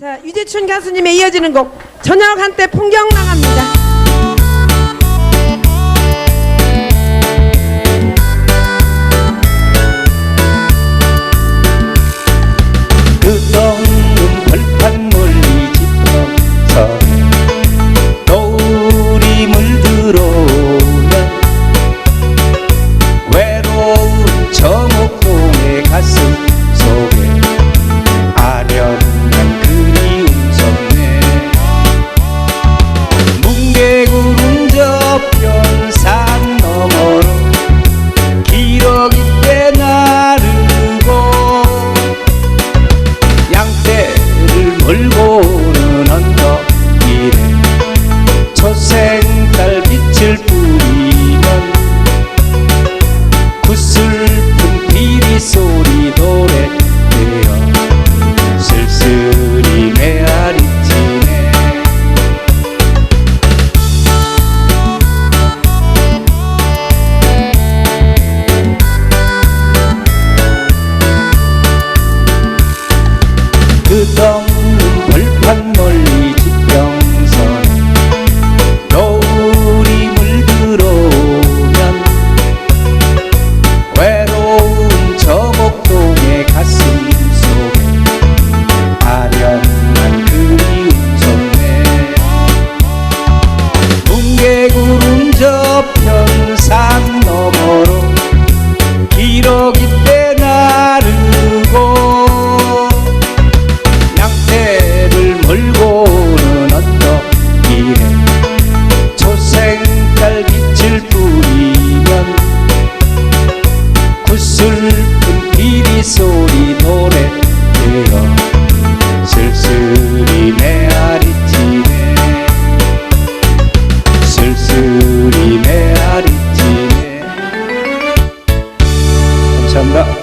자, 유재춘 가수님의 이어지는 곡 저녁 한때 풍경 나갑니다. me pena. 끝없는 벌판 멀리 지평선. 노을이 물들어오면 외로운 저 목동의 가슴 속에 아련한 그리움 솟네 뭉게구름 저 슬픈 비리 소리 노래되어 쓸쓸히 메아리치네. 쓸쓸히 메아리치네. 감사합니다